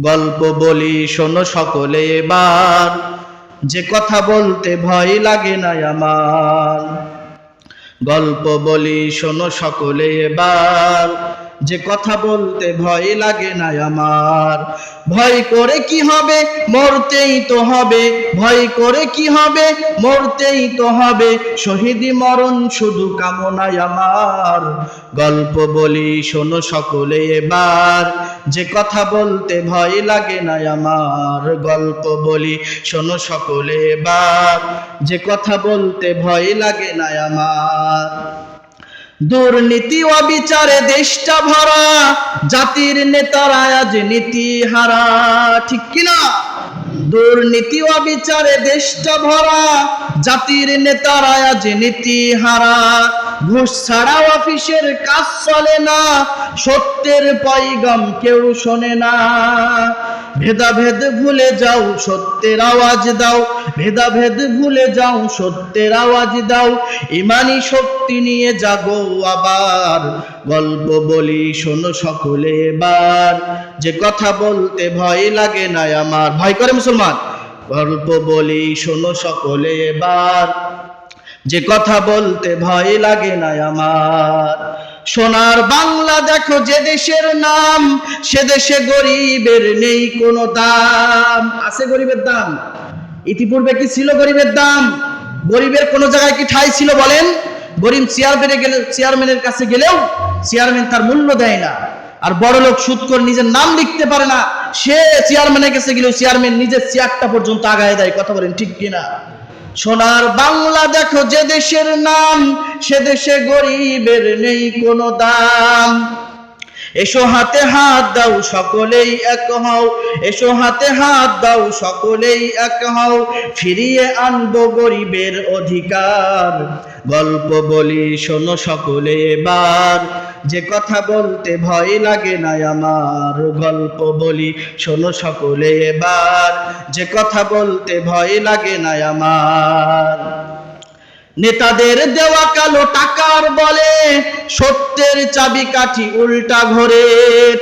গল্প বলি, শোনো সকলে এবার। যে কথা বলতে ভয় লাগে না আমার। গল্প বলি, শোনো সকলে এবার। যে কথা বলতে ভয় লাগে না আমার। ভয় করে কি হবে? মরতেই তো হবে। ভয় করে কি হবে? মরতেই তো হবে। শহীদি মরণ শুধু কামনায় আমার। গল্প বলি, শোনো সকলে এবার। যে কথা বলতে ভয় লাগে না আমার। গল্প বলি, শোনো সকলে এবার। যে কথা বলতে ভয় লাগে না আমার। দুর্নীতি, অবিচারে দেশটা ভরা, জাতির নেতারা আজ নীতি হারা। ঠিক কিনা? দুর্নীতি, অবিচারে দেশটা ভরা, জাতির নেতারা আজ নীতি হারা। ঘুষ ছাড়া অফিসের কাজ চলে না, সত্যের পয়গাম কেউ শোনে না। ভেদাভেদ ভুলে যাও, সত্যের আওয়াজ দাও। ভেদাভেদ ভুলে যাও, সত্যের আওয়াজ দাও। ইমানি শক্তি নিয়ে জাগো আবার। গল্প বলি, শোনো সকলে এবার। যে কথা বলতে ভয় লাগে না আমার। ভয় করে মুসলমান। গল্প বলি, শোনো সকলে এবার। যে কথা বলতে ভয় লাগে না আমার। সোনার বাংলা দেখো যে দেশের নাম, সে দেশে গরিবের নেই কোনো দাম। আছে গরিবের দাম? ইতিপূর্বে কি ছিল গরিবের দাম? গরিবের কোনো জায়গায় কি ঠাই ছিল বলেন? গরিব চেয়ারম্যানে গেলে, চেয়ারম্যানের কাছে গেলেও চেয়ারম্যান তার মূল্য দেয় না। আর বড় লোক সুদ করে নিজের নাম লিখতে পারে না। সে চেয়ারম্যানের কাছে গেলেও চেয়ারম্যান নিজের চেয়ারটা পর্যন্ত আগায় দেয়। কথা বলেন ঠিক কিনা? সোনার বাংলা দেখো যে দেশের নাম, সে দেশে গরিবের নেই কোনো দাম। এসো হাতে হাত দাও, সকলেই এক হও। এসো হাতে হাত দাও, সকলেই এক হও। ফিরিয়ে আনব গরিবের অধিকার। গল্প বলি, শোনো সকলে এবার। যে কথা বলতে ভয় লাগে না আমার গল্প বলি, শোনো সকলে এবার। যে কথা বলতে ভয় লাগে না আমার। নেতাদের দেওয়া কালো টাকার বলে, সত্যের চাবিকাঠি উল্টা ঘরে,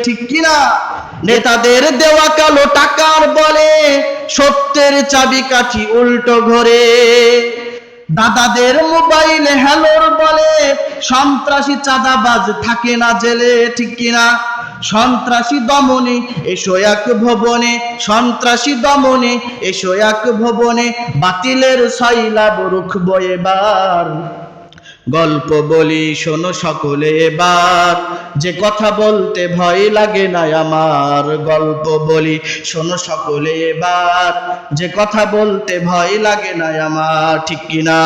ঠিক কিনা? নেতাদের দেওয়া কালো টাকার বলে, সত্যের চাবিকাঠি উল্টো ঘরে। দাদাদের মোবাইলে হ্যালোর বলে সন্ত্রাসী চাঁদাবাজ থাকে না জেলে, ঠিক কিনা? সন্ত্রাসী দমনে এসো এক ভবনে, সন্ত্রাসী দমনে এসো এক ভবনে, বাতিলের সইলা বরুখ এবার গল্প বলি, শোনো সকলে এবার। যে কথা বলতে ভয় লাগে না আমার। গল্প বলি, শোনো সকলে এবার। যে কথা বলতে ভয় লাগে না আমার, ঠিক কিনা?